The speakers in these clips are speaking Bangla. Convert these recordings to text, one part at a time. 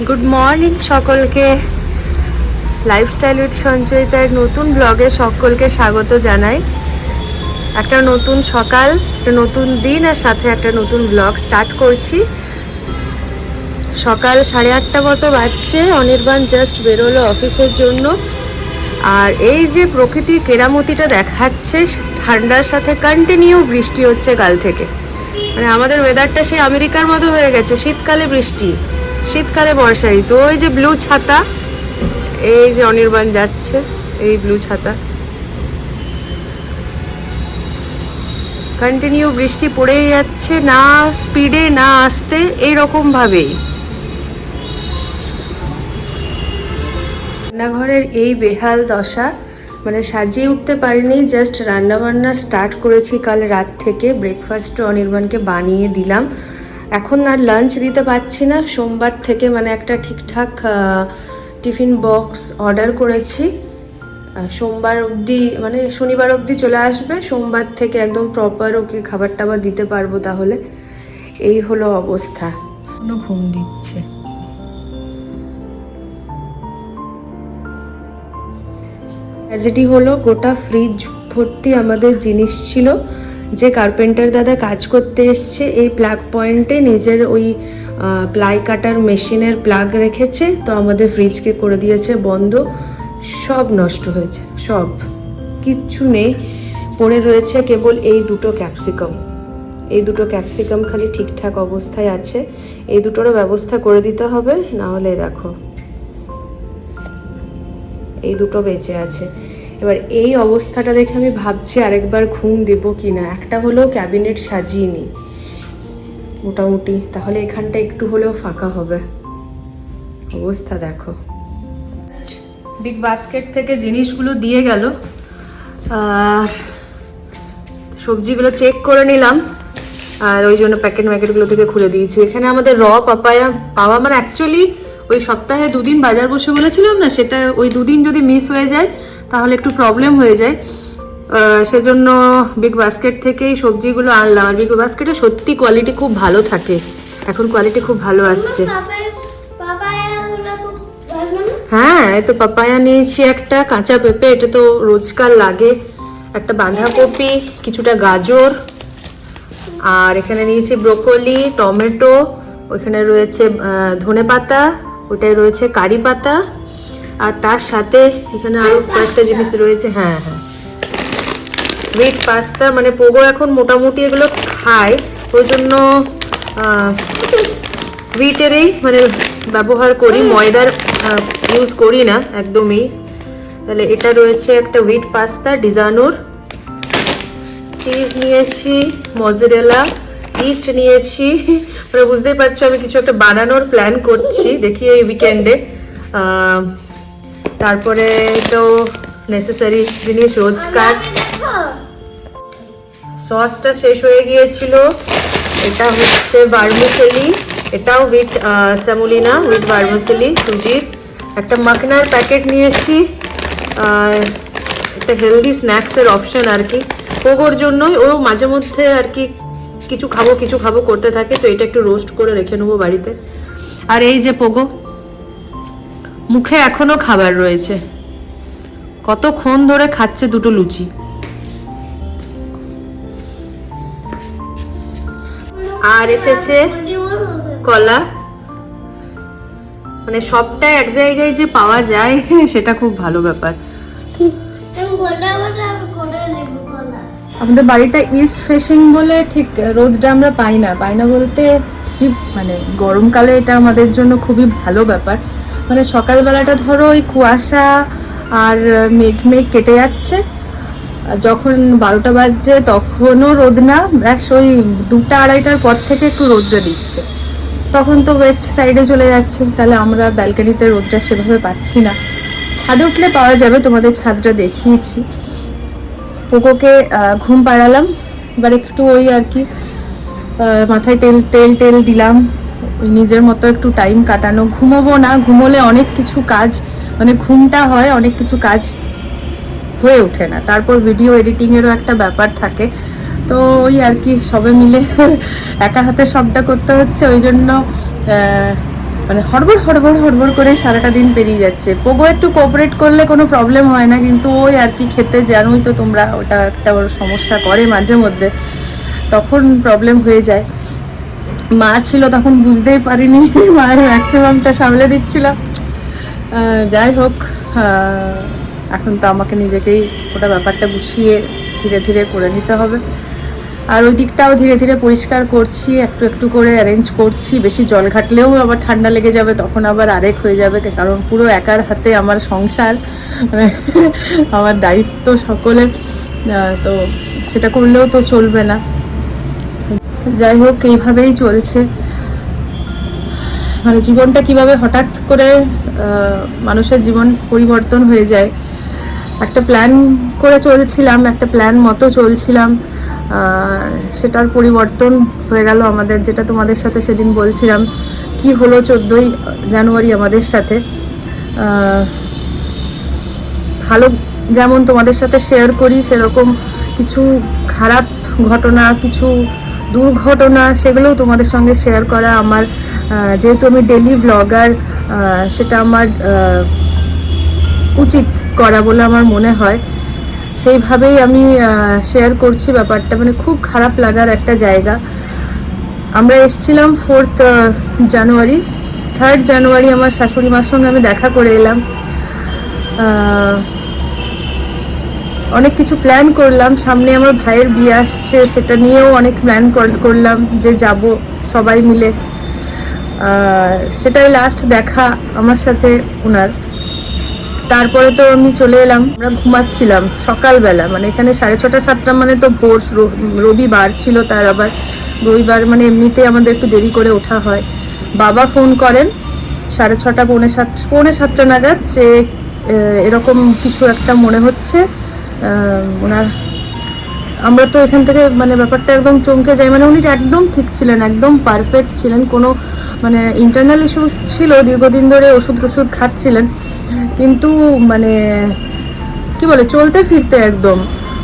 গুড মর্নিং সকলকে। লাইফস্টাইল উইথ সঞ্চয়িতার নতুন ব্লগে সকলকে স্বাগত জানাই। একটা নতুন সকাল, একটা নতুন দিন আর সাথে একটা নতুন ব্লগ স্টার্ট করছি। সকাল সাড়ে আটটা মতো বাজছে, অনির্বাণ জাস্ট বেরোলো অফিসের জন্য। আর এই যে প্রকৃতির কেরামতিটা দেখাচ্ছে, ঠান্ডার সাথে কন্টিনিউ বৃষ্টি হচ্ছে কাল থেকে। মানে আমাদের ওয়েদারটা সেই আমেরিকার মতো হয়ে গেছে, শীতকালে বৃষ্টি। শীতকালে বর্ষা ঋতু ওই যে ব্লু ছাতা, এই যে অনির্বাণ যাচ্ছে, এই ব্লু ছাতা। কন্টিনিউ বৃষ্টি পড়েই যাচ্ছে, না স্পিডে না আসতে, এইরকম ভাবেই। রান্নাঘরের এই বেহাল দশা মানে সাজিয়ে উঠতে পারিনি জাস্ট রান্নাবান্না স্টার্ট করেছি কাল রাত থেকে। ব্রেকফাস্ট অনির্বাণকে বানিয়ে দিলাম। এখন আর লাঞ্চ দিতে পারছি না। সোমবার থেকে মানে একটা ঠিকঠাক টিফিন বক্স অর্ডার করেছি। সোমবার অবধি মানে শনিবার অবধি চলে আসবে। সোমবার থেকে একদম প্রপার ওকে খাবার টাবার দিতে পারব তাহলে। এই হলো অবস্থা। কোনো ঘুম দিচ্ছে। যেটি হলো গোটা ফ্রিজ ভর্তি আমাদের জিনিস ছিল। কার্পেন্টার দাদা কাজ করতে এসছে, এই প্লাগ পয়েন্টে নিজের ওই প্লাই কাটার মেশিনের প্লাগ রেখেছে, তো আমাদের ফ্রিজকে করে দিয়েছে বন্ধ। সব নষ্ট হয়েছে, সব। কিচ্ছু নেই। পড়ে রয়েছে কেবল এই দুটো ক্যাপসিকাম এই দুটো ক্যাপসিকাম খালি ঠিকঠাক অবস্থায় আছে। এই দুটোরও ব্যবস্থা করে দিতে হবে, না হলে দেখো। এই দুটো বেঁচে আছে। এবার এই অবস্থাটা দেখে আমি ভাবছি আরেকবার ঘুম দেবো কি না একটা হলো ক্যাবিনেট সাজিয়ে নিই মোটামুটি, তাহলে এখানটা একটু হলেও ফাঁকা হবে। অবস্থা দেখো। বিগ বাস্কেট থেকে জিনিসগুলো দিয়ে গেল। আর সবজিগুলো চেক করে নিলাম। আর ওই জন্য প্যাকেট ম্যাকেটগুলো থেকে খুলে দিয়েছি। এখানে আমাদের র পাপায়া পাওয়া মানে অ্যাকচুয়ালি ওই সপ্তাহে দুদিন বাজার বসে বলেছিলাম না, সেটা ওই দুদিন যদি মিস হয়ে যায় তাহলে একটু প্রবলেম হয়ে যায়। সেজন্য বিগ বাস্কেট থেকেই সবজিগুলো আনলাম। আর বিগ বাস্কেটে সত্যি কোয়ালিটি খুব ভালো থাকে। এখন কোয়ালিটি খুব ভালো আসছে। হ্যাঁ তো পাপায়া নিয়েছি একটা কাঁচা পেঁপে এটা তো রোজকার লাগে। একটা বাঁধাকপি কিছুটা গাজর। আর এখানে নিয়েছি ব্রোকলি টমেটো ওইখানে রয়েছে ধনে পাতা ওটায় রয়েছে কারি পাতা। আর তার সাথে এখানে আরও কয়েকটা জিনিস রয়েছে হ্যাঁ হ্যাঁ। হুইট পাস্তা মানে পোগো এখন মোটামুটি এগুলো খায়। ওই জন্য হুইটেরই মানে ব্যবহার করি ময়দার ইউজ করি না একদমই। তাহলে এটা রয়েছে একটা হুইট পাস্তা ডিজানোর। চিজ নিয়েছি মজরেলা ইস্ট নিয়েছি। মানে বুঝতেই পারছ আমি কিছু একটা বানানোর প্ল্যান করছি। দেখি এই উইকেন্ডে তারপরে তো নেসেসারি জিনিস, রোজকার। সসটা শেষ হয়ে গিয়েছিল। এটা হচ্ছে ভার্মিসেলি এটাও উইথ স্যামুলিনা উইথ ভার্মিসেলি সুজির। একটা মাখনার প্যাকেট নিয়েছি। একটা হেলদি স্ন্যাক্সের অপশন আর কি। পোগোর জন্যই ও মাঝে মধ্যে আর কি কিছু খাব কিছু খাব করতে থাকে, তো এটা একটু রোস্ট করে রেখে নেব বাড়িতে। আর এই যে পোগো মুখে এখনও খাবার রয়েছে। কতক্ষণ ধরে খাচ্ছে দুটো লুচি? আর এসেছে কলা। মানে সবটা এক জায়গায় যে পাওয়া যায়, সেটা খুব ভালো ব্যাপার। আমাদের বাড়িটা ইস্ট ফেসিং বলে ঠিক রোদটা আমরা পাই না। পাই না বলতে ঠিকই মানে গরমকালে এটা আমাদের জন্য খুবই ভালো ব্যাপার। মানে সকালবেলাটা ধরো ওই কুয়াশা আর মেঘ মেঘ কেটে যাচ্ছে। আর যখন বারোটা বাজছে তখনও রোদ না, ব্যাস ওই দুটা আড়াইটার পর থেকে একটু রোদটা দিচ্ছে। তখন তো ওয়েস্ট সাইডে চলে যাচ্ছে, তাহলে আমরা ব্যালকানিতে রোদটা সেভাবে পাচ্ছি না। ছাদে উঠলে পাওয়া যাবে, তোমাদের ছাদটা দেখিয়েছি। পোকোকে ঘুম পাড়ালাম, এবার একটু ওই আর কি মাথায় তেল তেল টেল দিলাম। নিজের মতো একটু টাইম কাটানো। ঘুমোবো না, ঘুমোলে অনেক কিছু কাজ মানে ঘুমটা হয়, অনেক কিছু কাজ হয়ে ওঠে না। তারপর ভিডিও এডিটিংয়েরও একটা ব্যাপার থাকে। তো ওই আর কি, সবে মিলে একা হাতে সবটা করতে হচ্ছে, ওই জন্য মানে হড়বড় হড়বড় হড়বড় করে সারাটা দিন পেরিয়ে যাচ্ছে। পোগো একটু কোঅপারেট করলে কোনো প্রবলেম হয় না, কিন্তু ওই আর কি খেতে জানোই তো তোমরা, ওটা একটা ওর সমস্যা করে মাঝে মধ্যে। তখন প্রবলেম হয়ে যায়। মা ছিল তখন বুঝতেই পারিনি, মায়ের ম্যাক্সিমামটা সামলে দিচ্ছিল। যাই হোক এখন তো আমাকে নিজেকেই ওটা ব্যাপারটা গুছিয়ে ধীরে ধীরে করে নিতে হবে। আর ওই দিকটাও ধীরে ধীরে পরিষ্কার করছি, একটু একটু করে অ্যারেঞ্জ করছি। বেশি জল ঘাটলেও আবার ঠান্ডা লেগে যাবে, তখন আবার আরেক হয়ে যাবে, কারণ পুরো একার হাতে আমার সংসার মানে আমার দায়িত্ব সকলের। তো সেটা করলেও তো চলবে না। যাই হোক, এইভাবেই চলছে। মানে জীবনটা কীভাবে হঠাৎ করে মানুষের জীবন পরিবর্তন হয়ে যায়। একটা প্ল্যান করে চলছিলাম, একটা প্ল্যান মতো চলছিলাম। সেটার পরিবর্তন হয়ে গেল আমাদের, যেটা তোমাদের সাথে সেদিন বলছিলাম। কি হলো চোদ্দোই জানুয়ারি আমাদের সাথে? ভালো যেমন তোমাদের সাথে শেয়ার করি, সেরকম কিছু খারাপ ঘটনা, কিছু দুর্ঘটনা সেগুলোও তোমাদের সঙ্গে শেয়ার করা। আমার যেহেতু আমি ডেলি ব্লগার সেটা আমার উচিত করা বলে আমার মনে হয়। সেইভাবেই আমি শেয়ার করছি ব্যাপারটা। মানে খুব খারাপ লাগার একটা জায়গা। আমরা এসছিলাম ফোর্থ জানুয়ারি থার্ড জানুয়ারি আমার শাশুড়ি মার সঙ্গে আমি দেখা করে এলাম। অনেক কিছু প্ল্যান করলাম। সামনে আমার ভাইয়ের বিয়ে আসছে, সেটা নিয়েও অনেক প্ল্যান করলাম যে যাব সবাই মিলে। সেটাই লাস্ট দেখা আমার সাথে ওনার তারপরে তো আমি চলে এলাম, আমরা ঘুমাচ্ছিলাম সকালবেলা। মানে এখানে সাড়ে ছটা, সাতটা মানে তো ভোর রবিবার ছিল তার আবার। রবিবার মানে এমনিতে আমাদের একটু দেরি করে ওঠা হয়। বাবা ফোন করেন, সাড়ে ছটা, পৌনে সাত, পৌনে সাতটা নাগাদ যে এরকম কিছু একটা মনে হচ্ছে। ওনার আমরা তো এখান থেকে মানে ব্যাপারটা একদম চমকে যাই। মানে উনি একদম ঠিক ছিলেন, একদম পারফেক্ট ছিলেন। কোনো মানে ইন্টারনাল ইস্যুস ছিল, দীর্ঘদিন ধরে ওষুধ টষুধ খাচ্ছিলেন। কিন্তু মানে কি বলে, চলতে ফিরতে একদম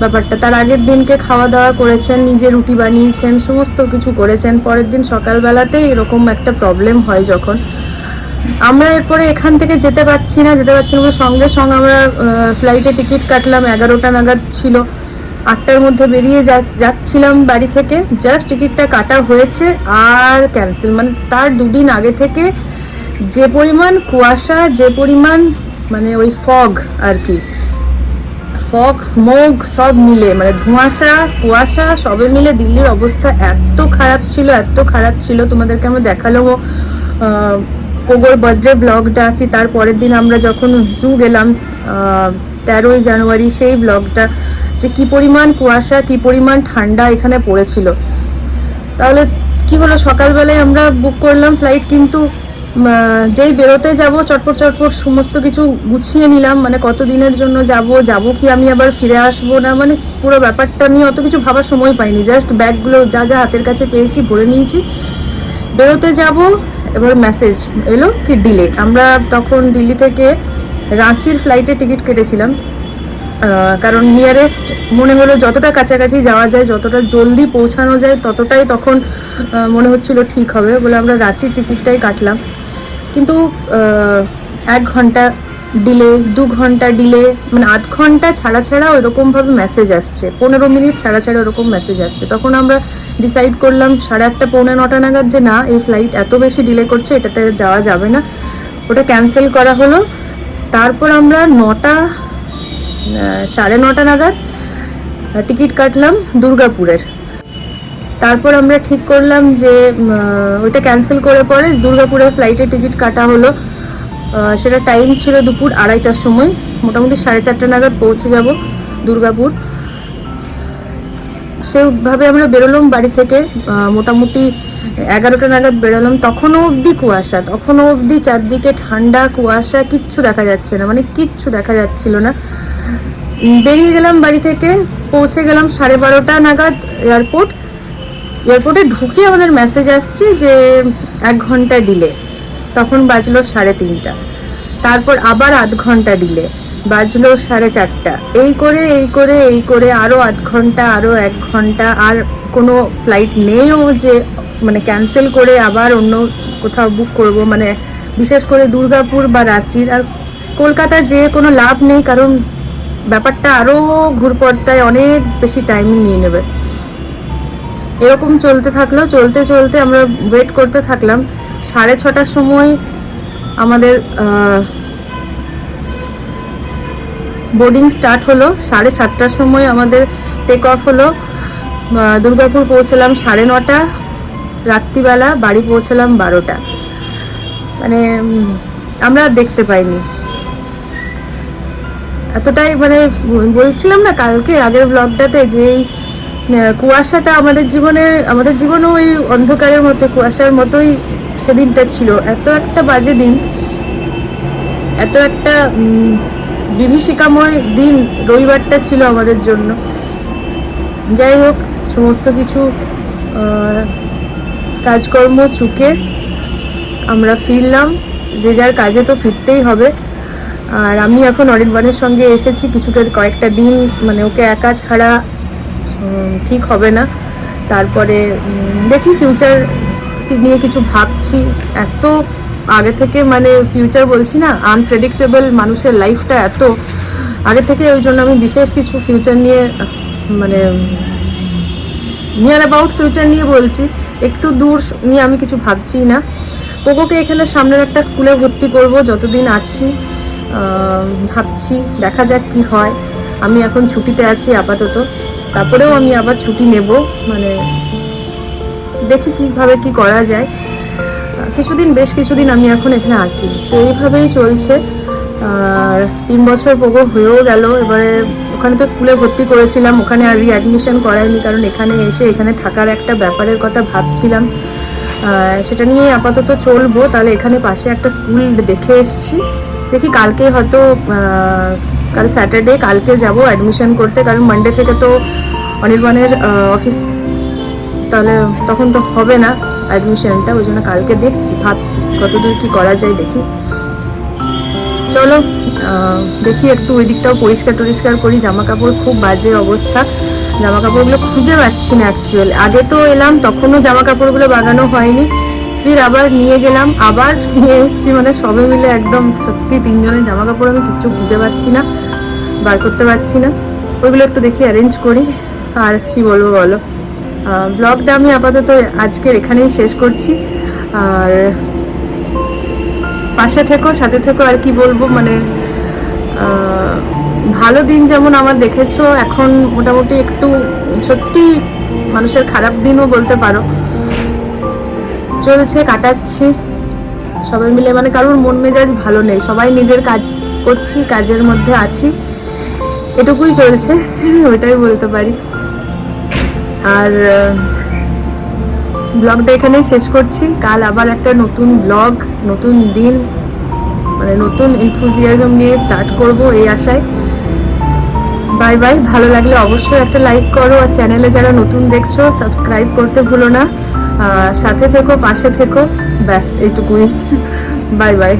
ব্যাপারটা। তার আগের দিনকে খাওয়া দাওয়া করেছেন, নিজে রুটি বানিয়েছেন, সমস্ত কিছু করেছেন। পরের দিন সকালবেলাতেই এরকম একটা প্রবলেম হয় যখন। আমরা এরপরে এখান থেকে যেতে পারছি না, যেতে পারছি না সঙ্গে সঙ্গে আমরা ফ্লাইটে টিকিট কাটলাম, এগারোটা নাগাদ ছিল। আটটার মধ্যে বেরিয়ে যাচ্ছিলাম বাড়ি থেকে। জাস্ট টিকিটটা কাটা হয়েছে আর ক্যান্সেল মানে তার দুদিন আগে থেকে যে পরিমাণ কুয়াশা, যে পরিমাণ মানে ওই ফগ আর কি ফগ স্মোক সব মিলে মানে ধোঁয়াশা, কুয়াশা সবে মিলে দিল্লির অবস্থা এত খারাপ ছিল, এত খারাপ ছিল। তোমাদেরকে আমি দেখালামও ওগোর বার্থডে ব্লগটা কি তার পরের দিন আমরা যখন জু গেলাম তেরোই জানুয়ারি, সেই ব্লগটা যে কি পরিমাণ কুয়াশা, কি পরিমাণ ঠান্ডা এখানে পড়েছিল। তাহলে কি হলো, সকালবেলায় আমরা বুক করলাম ফ্লাইট কিন্তু যেই বেরোতে যাব, চটপট চটপট সমস্ত কিছু গুছিয়ে নিলাম মানে কত দিনের জন্য যাব যাব কি আমি আবার ফিরে আসব না মানে পুরো ব্যাপারটা নিয়ে অত কিছু ভাবার সময় পাইনি। জাস্ট ব্যাগগুলো যা যা হাতের কাছে পেয়েছি, ভরে নিয়েছি। বেরোতে যাব এবার মেসেজ এলো কি ডিলে আমরা তখন দিল্লি থেকে রাঁচির ফ্লাইটে টিকিট কেটেছিলাম। কারণ নিয়ারেস্ট মনে হলো যতটা কাছাকাছি যাওয়া যায়, যতটা জলদি পৌঁছানো যায়, ততটাই তখন মনে হচ্ছিল ঠিক হবে বলে আমরা রাঁচির টিকিটটাই কাটলাম। কিন্তু এক ঘণ্টা ডিলে দু ঘণ্টা ডিলে মানে আধ ঘণ্টা ছাড়া ছাড়া ওইরকমভাবে মেসেজ আসছে। পনেরো মিনিট ছাড়া ছাড়া ওরকম মেসেজ আসছে। তখন আমরা ডিসাইড করলাম সাড়ে আটটা, পৌনে নটা নাগাদ যে না, এই ফ্লাইট এত বেশি ডিলে করছে, এটাতে যাওয়া যাবে না। ওটা ক্যান্সেল করা হলো। তারপর আমরা নটা সাড়ে নটা নাগাদ টিকিট কাটলাম দুর্গাপুরের। তারপর আমরা ঠিক করলাম যে ওইটা ক্যান্সেল করে পরে দুর্গাপুরের ফ্লাইটে টিকিট কাটা হলো। সেটা টাইম ছিল দুপুর আড়াইটার সময়। মোটামুটি সাড়ে চারটে নাগাদ পৌঁছে যাব দুর্গাপুর। সেইভাবে আমরা বেরোলাম বাড়ি থেকে মোটামুটি এগারোটা নাগাদ বেরোলাম। তখনও অবধি কুয়াশা, তখনও অবধি চারদিকে ঠান্ডা, কুয়াশা, কিচ্ছু দেখা যাচ্ছে না মানে কিচ্ছু দেখা যাচ্ছিল না। বেরিয়ে গেলাম বাড়ি থেকে, পৌঁছে গেলাম সাড়ে বারোটা নাগাদ এয়ারপোর্ট এয়ারপোর্টে ঢুকে আমাদের মেসেজ আসছে যে এক ঘণ্টা ডিলে তখন বাজলো সাড়ে তিনটা। তারপর আবার আধ ঘণ্টা ডিলে বাজলো সাড়ে চারটা। এই করে এই করে এই করে আরও আধ ঘণ্টা আরও এক ঘণ্টা, আর কোনো ফ্লাইট নেইও যে মানে ক্যান্সেল করে আবার অন্য কোথাও বুক করব। মানে বিশেষ করে দুর্গাপুর বা রাঁচির, আর কলকাতা যে কোনো লাভ নেই, কারণ ব্যাপারটা আরও ঘুরপড়তায় অনেক বেশি টাইম নিয়ে নেবে। এরকম চলতে থাকল। চলতে চলতে আমরা ওয়েট করতে থাকলাম। সাড়ে ছটার সময় আমাদের বোর্ডিং স্টার্ট হলো। সাড়ে সাতটার সময় আমাদের টেক অফ হলো। দুর্গাপুর পৌঁছলাম সাড়ে নটা, রাত্রিবেলা বাড়ি পৌঁছলাম বারোটা। মানে আমরা দেখতে পাইনি। এতটাই মানে বলছিলাম না কালকে আগের ব্লগটাতে যে এই কুয়াশাটা আমাদের জীবনে, আমাদের জীবনেও ওই অন্ধকারের মতো, কুয়াশার মতোই সেদিনটা ছিল। এত একটা বাজে দিন, এত একটা বিভীষিকাময় দিন রবিবারটা ছিল আমাদের জন্য। যাই হোক, সমস্ত কিছু কাজকর্ম চুকে আমরা ফিরলাম। যে যার কাজে তো ফিরতেই হবে। আর আমি এখন অরিন্দবানের সঙ্গে এসেছি কিছুটা কয়েকটা দিন মানে ওকে একা ছাড়া ঠিক হবে না। তারপরে দেখি ফিউচার নিয়ে কিছু ভাবছি। এত আগে থেকে মানে ফিউচার বলছি না আনপ্রেডিক্টেবল মানুষের লাইফটা এত। আগে থেকে ওই জন্য আমি বিশেষ কিছু ফিউচার নিয়ে মানে নিয়ার অ্যাবাউট ফিউচার নিয়ে বলছি। একটু দূর নিয়ে আমি কিছু ভাবছি না। পোকোকে এখানে সামনের একটা স্কুলে ভর্তি করব, যতদিন আছি ভাবছি, দেখা যাক কি হয়। আমি এখন ছুটিতে আছি আপাতত। তারপরেও আমি আবার ছুটি নেব মানে দেখি কীভাবে কি করা যায়। কিছুদিন, বেশ কিছুদিন আমি এখন এখানে আছি। তো এইভাবেই চলছে। আর তিন বছর পোগো হয়েও গেল। এবারে ওখানে তো স্কুলে ভর্তি করেছিলাম। ওখানে আর রিঅ্যাডমিশন করায়নি কারণ এখানে এসে এখানে থাকার একটা ব্যাপারের কথা ভাবছিলাম। সেটা নিয়ে আপাতত চলবো। তাহলে এখানে পাশে একটা স্কুল দেখে এসছি। দেখি কালকে হয়তো কাল স্যাটারডে, কালকে যাব অ্যাডমিশন করতে। কারণ মানডে থেকে তো অনির্বাণের অফিস তাহলে তখন তো হবে না অ্যাডমিশনটা ওই জন্য কালকে দেখছি, ভাবছি কতদূর কি করা যায় দেখি। চলো দেখি একটু ওই দিকটাও পরিষ্কার টরিষ্কার করি জামা কাপড় খুব বাজে অবস্থা। জামা কাপড়গুলো খুঁজে পাচ্ছি না অ্যাকচুয়ালি আগে তো এলাম, তখনও জামা কাপড়গুলো বাগানো হয়নি। ফির আবার নিয়ে গেলাম, আবার নিয়ে এসেছি মানে সবে মিলে একদম সত্যি তিনজনের জামা কাপড় আমি কিচ্ছু খুঁজে পাচ্ছি না, বার করতে পারছি না। ওইগুলো একটু দেখি অ্যারেঞ্জ করি, আর কি বলব বলো। ব্লগটা আমি আপাতত আজকের এখানেই শেষ করছি। আর পাশে থেকো, সাথে থেকো, আর কি বলব মানে ভালো দিন যেমন আমার দেখেছ, এখন মোটামুটি একটু সত্যি মানুষের খারাপ দিনও বলতে পারো। চলছে, কাটাচ্ছি। সবাই মিলে মানে কারোর মন মেজাজ ভালো নেই, সবাই নিজের কাজ করছি, কাজের মধ্যে আছি। এটুকুই চলছে, ওইটাই বলতে পারি। আর ব্লগটা এখানেই শেষ করছি। কাল আবার একটা নতুন ব্লগ, নতুন দিন মানে নতুন এনথুজিয়াজম নিয়ে স্টার্ট করব এই আশায়। বাই বাই ভালো লাগলে অবশ্যই একটা লাইক করো আর চ্যানেলে যারা নতুন দেখছ সাবস্ক্রাইব করতে ভুলো না। সাথে থেকো, পাশে থেকো। ব্যাস, এইটুকুই। Bye bye